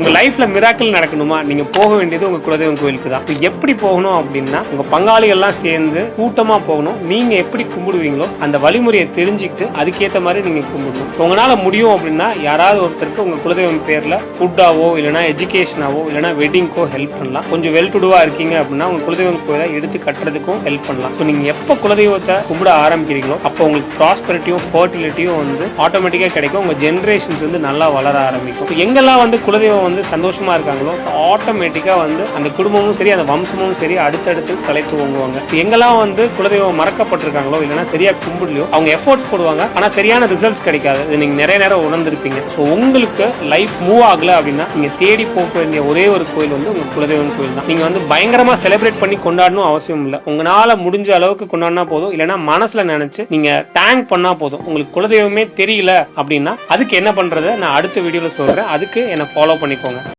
உங்க லைஃப்ல மிராக்கிள் நடக்கணுமா? நீங்க போக வேண்டியது உங்க குலதெய்வம் கோயிலுக்கு தான். எப்படி போகணும் அப்படின்னா உங்க பங்காளிகள்லாம் சேர்ந்து கூட்டமா போகணும். நீங்க எப்படி கும்பிடுவீங்களோ அந்த வழிமுறையை தெரிஞ்சுக்கிட்டு அதுக்கேற்ற மாதிரி நீங்க கும்பிடணும். உங்களால முடியும் அப்படின்னா யாராவது ஒருத்தருக்கு உங்க குலதெய்வம் பேர்ல ஃபுட்டாவோ இல்லைனா எஜுகேஷனாவோ இல்லைனா வெட்டிங்க்கோ ஹெல்ப் பண்ணலாம். கொஞ்சம் வெல் டுடுவா இருக்கீங்க அப்படின்னா உங்க குலதெய்வம் கோயிலை எடுத்து கட்டுறதுக்கும் ஹெல்ப் பண்ணலாம். ஸோ நீங்க எப்போ குலதெய்வத்தை கும்பிட ஆரம்பிக்கிறீங்களோ அப்போ உங்களுக்கு ப்ராஸ்பரிட்டியும் ஃபர்டிலிட்டியும் வந்து ஆட்டோமேட்டிக்காக கிடைக்கும். உங்க ஜென்ரேஷன்ஸ் வந்து நல்லா வளர ஆரம்பிக்கும். எங்கெல்லாம் வந்து குலதெய்வம் வந்து சந்தோஷமா இருக்காங்களோ ஆட்டோமேட்டிக்காக வந்து அந்த குடும்பமும் சரி அந்த வம்சமும் சரி அடுத்தடுத்து தலை தூங்குவாங்க எங்கெல்லாம் வந்து குலதெய்வம் மறக்கப்பட்டிருக்காங்களோ இல்லைன்னா சரியா கும்பிடலையோ அவங்க எஃபோர்ட்ஸ் போடுவாங்க. ஆனா சரியான ரிசல்ட்ஸ் கிடைக்காது. இது நீங்க நிறைய நேரம் உணர்ந்திருப்பீங்க. ஸோ உங்களுக்கு லைஃப் மூவ் ஆகல அப்படின்னா நீங்க தேடி போக வேண்டிய ஒரே ஒரு கோயில் வந்து உங்க குலதெய்வம் கோயில் தான். நீங்க வந்து பயங்கரமா செலிப்ரேட் பண்ணி கொண்டாடணும் அவசியம் இல்லை. உங்களால முடிஞ்ச அளவுக்கு கொண்டாடினா போதும். இல்லைன்னா மனசுல நினைச்சு நீங்க தேங்க் பண்ணா போதும். உங்களுக்கு குலதெய்வமே தெரியல அப்படின்னா அதுக்கு என்ன பண்றது? நான் அடுத்த வீடியோல சொல்றேன். அதுக்கு என்ன ஃபாலோ பண்ணிக்கோங்க